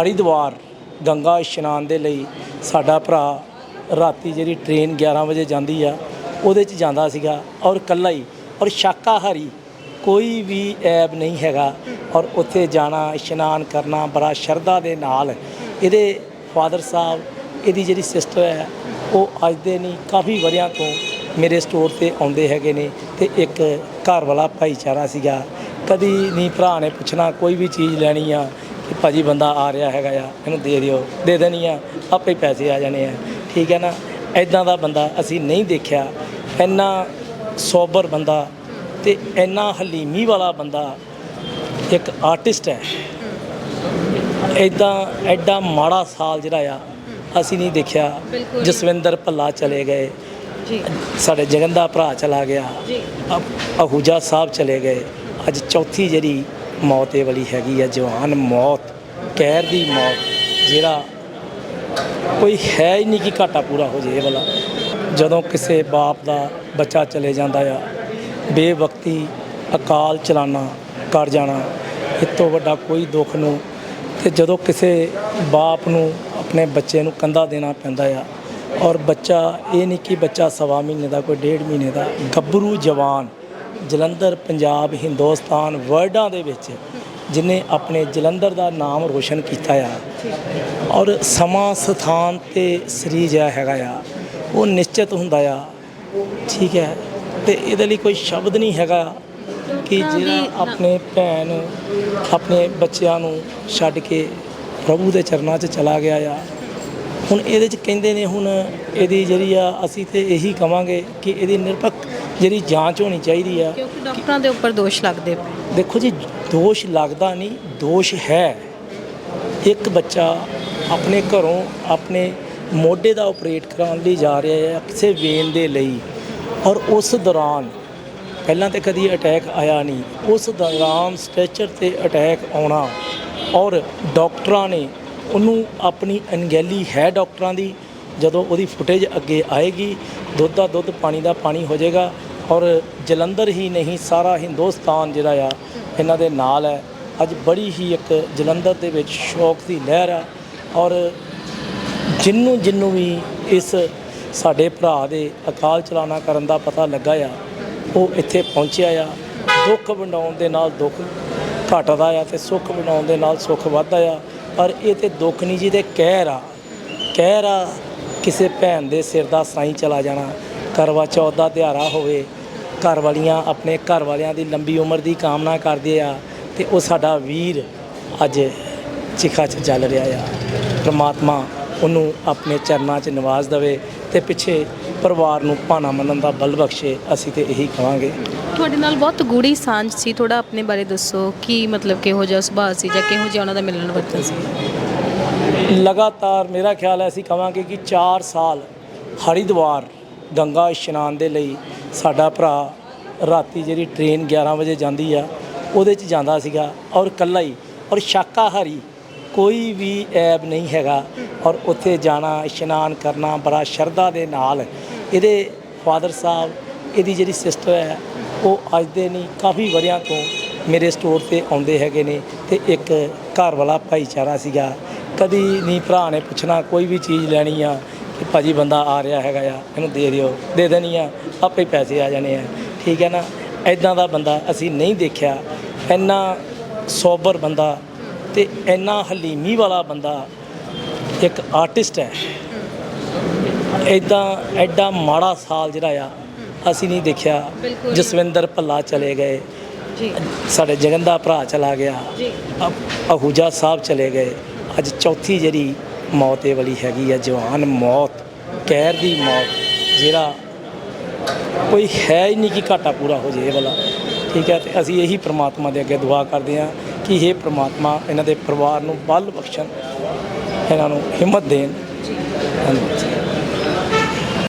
ਹਰਿਦੁਆਰ ਗੰਗਾ ਇਸ਼ਨਾਨ ਦੇ ਲਈ ਸਾਡਾ ਭਰਾ ਰਾਤੀ ਜਿਹੜੀ ਟ੍ਰੇਨ 11 ਵਜੇ ਜਾਂਦੀ ਆ, ਉਹਦੇ 'ਚ ਜਾਂਦਾ ਸੀਗਾ ਔਰ ਇਕੱਲਾ ਹੀ, ਔਰ ਸ਼ਾਕਾਹਾਰੀ ਕੋਈ ਵੀ ਐਬ ਨਹੀਂ ਹੈਗਾ ਔਰ ਉੱਥੇ ਜਾਣਾ, ਇਸ਼ਨਾਨ ਕਰਨਾ ਬੜਾ ਸ਼ਰਧਾ ਦੇ ਨਾਲ ਇਹਦੇ ਫਾਦਰ ਸਾਹਿਬ, ਇਹਦੀ ਜਿਹੜੀ ਸਿਸਟਰ ਹੈ, ਉਹ ਅੱਜ ਦੇ ਨਹੀਂ, ਕਾਫੀ ਵਰਿਆਂ ਤੋਂ ਮੇਰੇ ਸਟੋਰ ਤੇ ਆਉਂਦੇ ਹੈਗੇ ਨੇ ਤੇ ਇੱਕ ਘਰ ਵਾਲਾ ਭਾਈਚਾਰਾ ਸੀਗਾ। ਕਦੀ ਨਹੀਂ ਭਰਾ ਨੇ ਪੁੱਛਣਾ, ਕੋਈ ਵੀ ਚੀਜ਼ ਲੈਣੀ ਆ ਕਿ ਭਾਜੀ ਬੰਦਾ ਆ ਰਿਹਾ ਹੈਗਾ ਆ ਇਹਨੂੰ ਦੇ ਦਿਓ ਦੇ ਦੇਣੀ ਆ ਆਪੇ ਪੈਸੇ ਆ ਜਾਣੇ ਆ। ਠੀਕ ਹੈ ਨਾ? ਐਦਾਂ ਦਾ ਬੰਦਾ ਅਸੀਂ ਨਹੀਂ ਦੇਖਿਆ। ਇੰਨਾ ਸੋਬਰ ਬੰਦਾ ਤੇ ਇੰਨਾ ਹਲੀਮੀ ਵਾਲਾ ਬੰਦਾ ਇੱਕ ਆਰਟਿਸਟ ਹੈ। ਐਦਾਂ ਐਡਾ ਮਾੜਾ ਸਾਲ ਜਿਹੜਾ ਆ ਅਸੀਂ ਨਹੀਂ ਦੇਖਿਆ। ਜਸਵਿੰਦਰ ਭੱਲਾ ਚਲੇ ਗਏ। ਜੀ। ਸਾਡੇ ਜਗਨ ਦਾ ਭਰਾ ਚਲਾ ਗਿਆ। ਜੀ। ਅਹੂਜਾ ਸਾਹਿਬ ਚਲੇ ਗਏ। ਅੱਜ ਚੌਥੀ ਜਿਹੜੀ ਮੌਤ ਇਹ ਵਾਲੀ ਹੈਗੀ ਆ, ਜਵਾਨ ਮੌਤ ਕਹਿਰ ਦੀ ਮੌਤ, ਜਿਹੜਾ ਕੋਈ ਹੈ ਹੀ ਨਹੀਂ ਕਿ ਘਾਟਾ ਪੂਰਾ ਹੋ ਜੇ ਇਹ ਵਾਲਾ। ਜਦੋਂ ਕਿਸੇ ਬਾਪ ਦਾ ਬੱਚਾ ਚਲੇ ਜਾਂਦਾ ਆ, ਬੇਵਕਤੀ ਅਕਾਲ ਚਲਾਣਾ, ਕਰ ਜਾਣਾ, ਇਸ ਤੋਂ ਵੱਡਾ ਕੋਈ ਦੁੱਖ ਨੂੰ ਤੇ ਜਦੋਂ ਕਿਸੇ ਬਾਪ ਨੂੰ ਆਪਣੇ ਬੱਚੇ ਨੂੰ ਕੰਧਾ ਦੇਣਾ ਪੈਂਦਾ ਆ ਔਰ ਬੱਚਾ ਇਹ ਨਹੀਂ ਕਿ ਬੱਚਾ ਸਵਾ ਮਹੀਨੇ ਦਾ, ਕੋਈ ਡੇਢ ਮਹੀਨੇ ਦਾ, ਗੱਭਰੂ ਜਵਾਨ ਜਲੰਧਰ ਪੰਜਾਬ ਹਿੰਦੁਸਤਾਨ ਵਰਲਡਾਂ ਦੇ ਵਿੱਚ ਜਿਨੇ ਆਪਣੇ ਜਲੰਧਰ ਦਾ ਨਾਮ ਰੋਸ਼ਨ ਕੀਤਾ ਆ। ਔਰ ਸਮਾਂ ਸਥਾਨ ਤੇ ਸਰੀਰ ਜਿਹੜਾ ਹੈਗਾ ਆ ਉਹ ਨਿਸ਼ਚਿਤ ਹੁੰਦਾ ਆ। ਠੀਕ ਹੈ? ਤੇ ਇਹਦੇ ਲਈ ਕੋਈ ਸ਼ਬਦ ਨਹੀਂ ਹੈਗਾ ਕਿ ਜਿਹੜਾ ਆਪਣੇ ਭੈਣ ਆਪਣੇ ਬੱਚਿਆਂ ਨੂੰ ਛੱਡ ਕੇ ਪ੍ਰਭੂ ਦੇ ਚਰਨਾਂ 'ਚ ਚਲਾ ਗਿਆ ਆ। ਹੁਣ ਇਹਦੇ 'ਚ ਕਹਿੰਦੇ ਨੇ ਹੁਣ ਇਹਦੀ ਜਿਹੜੀ ਆ ਅਸੀਂ ਤੇ ਇਹੀ ਕਵਾਂਗੇ ਕਿ ਇਹਦੀ ਨਿਰਪੱਖ ਜਿਹੜੀ ਜਾਂਚ ਹੋਣੀ ਚਾਹੀਦੀ ਆ। ਕਿਉਂਕਿ ਡਾਕਟਰਾਂ ਦੇ ਉੱਪਰ ਦੋਸ਼ ਲੱਗਦੇ ਪਏ। ਦੇਖੋ ਜੀ ਦੋਸ਼ ਲੱਗਦਾ ਨਹੀਂ ਦੋਸ਼ ਹੈ। ਇੱਕ ਬੱਚਾ ਆਪਣੇ ਘਰੋਂ ਆਪਣੇ ਮੋਢੇ ਦਾ ਆਪਰੇਟ ਕਰਾਉਣ ਲਈ ਜਾ ਰਿਹਾ ਹੈ ਕਿਸੇ ਵੇਨ ਦੇ ਲਈ। ਔਰ ਉਸ ਦੌਰਾਨ ਪਹਿਲਾਂ ਤੇ ਕਦੀ ਅਟੈਕ ਆਇਆ ਨਹੀਂ ਉਸ ਦੌਰਾਨ ਸਟ੍ਰੈਚਰ ਤੇ ਅਟੈਕ ਆਉਣਾ। ਔਰ ਡਾਕਟਰਾਂ ਨੇ ਉਹਨੂੰ ਆਪਣੀ ਅਣਗਹਿਲੀ ਹੈ ਡਾਕਟਰਾਂ ਦੀ ਜਦੋਂ ਉਹਦੀ ਫੁਟੇਜ ਅੱਗੇ ਆਏਗੀ ਦੁੱਧ ਦਾ ਦੁੱਧ ਪਾਣੀ ਦਾ ਪਾਣੀ ਹੋ ਜਾਏਗਾ ਔਰ ਜਲੰਧਰ ਹੀ ਨਹੀਂ, ਸਾਰਾ ਹਿੰਦੁਸਤਾਨ ਜਿਹੜਾ ਆ, ਇਹਨਾਂ ਦੇ ਨਾਲ ਹੈ। ਅੱਜ ਬੜੀ ਹੀ ਇੱਕ ਜਲੰਧਰ ਦੇ ਵਿੱਚ ਸ਼ੌਕ ਦੀ ਲਹਿਰ ਆ ਔਰ ਜਿੰਨੂੰ ਜਿੰਨੂੰ ਵੀ ਇਸ ਸਾਡੇ ਭਰਾ ਦੇ ਅਕਾਲ ਚਲਾਣਾ ਕਰਨ ਦਾ ਪਤਾ ਲੱਗਾ ਆ, ਉਹ ਇੱਥੇ ਪਹੁੰਚਿਆ ਆ। ਦੁੱਖ ਵੰਡਾਉਣ ਦੇ ਨਾਲ ਦੁੱਖ ਘਟਦਾ ਆ ਤੇ ਸੁੱਖ ਵੰਡਾਉਣ ਦੇ ਨਾਲ ਸੁੱਖ ਵੱਧਦਾ ਆ। ਪਰ ਇਹ ਤੇ ਦੁੱਖ ਨਹੀਂ ਜੀ ਤੇ ਕਹਿਰ ਆ। ਕਹਿਰ ਆ, ਕਿਸੇ ਭੈਣ ਦੇ ਸਿਰ ਦਾ ਸਾਈਂ ਚਲਾ ਜਾਣਾ, ਕਰਵਾ ਚੌਥ ਦਾ ਦਿਹਾੜਾ ਹੋਵੇ ਘਰ ਵਾਲੀਆਂ ਆਪਣੇ ਘਰ ਵਾਲਿਆਂ ਦੀ ਲੰਬੀ ਉਮਰ ਦੀ ਕਾਮਨਾ ਕਰਦੇ ਆ ਤੇ ਉਹ ਸਾਡਾ ਵੀਰ ਅੱਜ ਚਿਖਾ 'ਚ ਚੱਲ ਰਿਹਾ ਆ। ਪ੍ਰਮਾਤਮਾ ਉਹਨੂੰ ਆਪਣੇ ਚਰਨਾਂ 'ਚ ਨਿਵਾਸ ਦੇਵੇ ਤੇ ਪਿੱਛੇ ਪਰਿਵਾਰ ਨੂੰ ਭਾਣਾ ਮੰਨਣ ਦਾ ਬਲ ਬਖਸ਼ੇ ਅਸੀਂ ਤੇ ਇਹੀ ਕਵਾਂਗੇ। ਤੁਹਾਡੇ ਨਾਲ ਬਹੁਤ ਗੂੜੀ ਸਾਂਝ ਸੀ ਥੋੜਾ ਆਪਣੇ ਬਾਰੇ ਦੱਸੋ ਕੀ ਮਤਲਬ ਕਿਹੋ ਜਿਹਾ ਸੁਭਾਅ ਸੀ ਜਾਂ ਕਿਹੋ ਜਿਹਾ ਉਹਨਾਂ ਦਾ ਮਿਲਣ ਵਰਤਨ ਸੀ? ਲਗਾਤਾਰ ਮੇਰਾ ਖਿਆਲ ਹੈ ਅਸੀਂ ਕਵਾਂਗੇ ਕਿ 4 ਸਾਲ ਹਰਿਦੁਆਰ ਗੰਗਾ ਇਸ਼ਨਾਨ ਦੇ ਲਈ ਸਾਡਾ ਭਰਾ ਰਾਤੀ ਜਿਹੜੀ ਟ੍ਰੇਨ 11 ਵਜੇ ਜਾਂਦੀ ਆ, ਉਹਦੇ 'ਚ ਜਾਂਦਾ ਸੀਗਾ ਔਰ ਇਕੱਲਾ ਹੀ ਔਰ ਸ਼ਾਕਾਹਾਰੀ ਕੋਈ ਵੀ ਐਬ ਨਹੀਂ ਹੈਗਾ ਔਰ ਉੱਥੇ ਜਾਣਾ, ਇਸ਼ਨਾਨ ਕਰਨਾ ਬੜਾ ਸ਼ਰਧਾ ਦੇ ਨਾਲ ਇਹਦੇ ਫਾਦਰ ਸਾਹਿਬ, ਇਹਦੀ ਜਿਹੜੀ ਸਿਸਟਰ ਹੈ, ਉਹ ਅੱਜ ਦੇ ਨਹੀਂ, ਕਾਫੀ ਵਰਿਆਂ ਤੋਂ ਮੇਰੇ ਸਟੋਰ ਤੇ ਆਉਂਦੇ ਹੈਗੇ ਨੇ ਤੇ ਇੱਕ ਘਰ ਵਾਲਾ ਭਾਈਚਾਰਾ ਸੀਗਾ। ਕਦੀ ਨਹੀਂ ਭਰਾ ਨੇ ਪੁੱਛਣਾ, ਕੋਈ ਵੀ ਚੀਜ਼ ਲੈਣੀ ਆ ਕਿ ਭਾਜੀ ਬੰਦਾ ਆ ਰਿਹਾ ਹੈਗਾ ਆ ਇਹਨੂੰ ਦੇ ਦਿਓ ਦੇ ਦੇਣੀ ਆ ਆਪੇ ਪੈਸੇ ਆ ਜਾਣੇ ਆ। ਠੀਕ ਹੈ ਨਾ? ਐਦਾਂ ਦਾ ਬੰਦਾ ਅਸੀਂ ਨਹੀਂ ਦੇਖਿਆ। ਇੰਨਾ ਸੋਬਰ ਬੰਦਾ ਤੇ ਇੰਨਾ ਹਲੀਮੀ ਵਾਲਾ ਬੰਦਾ ਇੱਕ ਆਰਟਿਸਟ ਹੈ। ਐਦਾਂ ਐਡਾ ਮਾੜਾ ਸਾਲ ਜਿਹੜਾ ਆ ਅਸੀਂ ਨਹੀਂ ਦੇਖਿਆ। ਜਸਵਿੰਦਰ ਭੱਲਾ ਚਲੇ ਗਏ। ਜੀ। ਸਾਡੇ ਜਗਨ ਦਾ ਭਰਾ ਚਲਾ ਗਿਆ। ਜੀ। ਅਹੂਜਾ ਸਾਹਿਬ ਚਲੇ ਗਏ। ਅੱਜ ਚੌਥੀ ਜਿਹੜੀ ਮੌਤ ਇਹ ਵਾਲੀ ਹੈਗੀ ਆ, ਜਵਾਨ ਮੌਤ ਕਹਿਰ ਦੀ ਮੌਤ, ਜਿਹੜਾ ਕੋਈ ਹੈ ਹੀ ਨਹੀਂ ਕਿ ਘਾਟਾ ਪੂਰਾ ਹੋ ਜੇ ਇਹ ਵਾਲਾ। ਠੀਕ ਹੈ, ਤੇ ਅਸੀਂ ਇਹੀ ਪ੍ਰਮਾਤਮਾ ਦੇ ਅੱਗੇ ਦੁਆ ਕਰਦੇ ਹਾਂ ਕਿ ਇਹ ਪ੍ਰਮਾਤਮਾ, ਇਹਨਾਂ ਦੇ ਪਰਿਵਾਰ ਨੂੰ ਬਲ ਬਖਸ਼ਣ, ਇਹਨਾਂ ਨੂੰ ਹਿੰਮਤ ਦੇਣ। ਧੰਨਵਾਦ।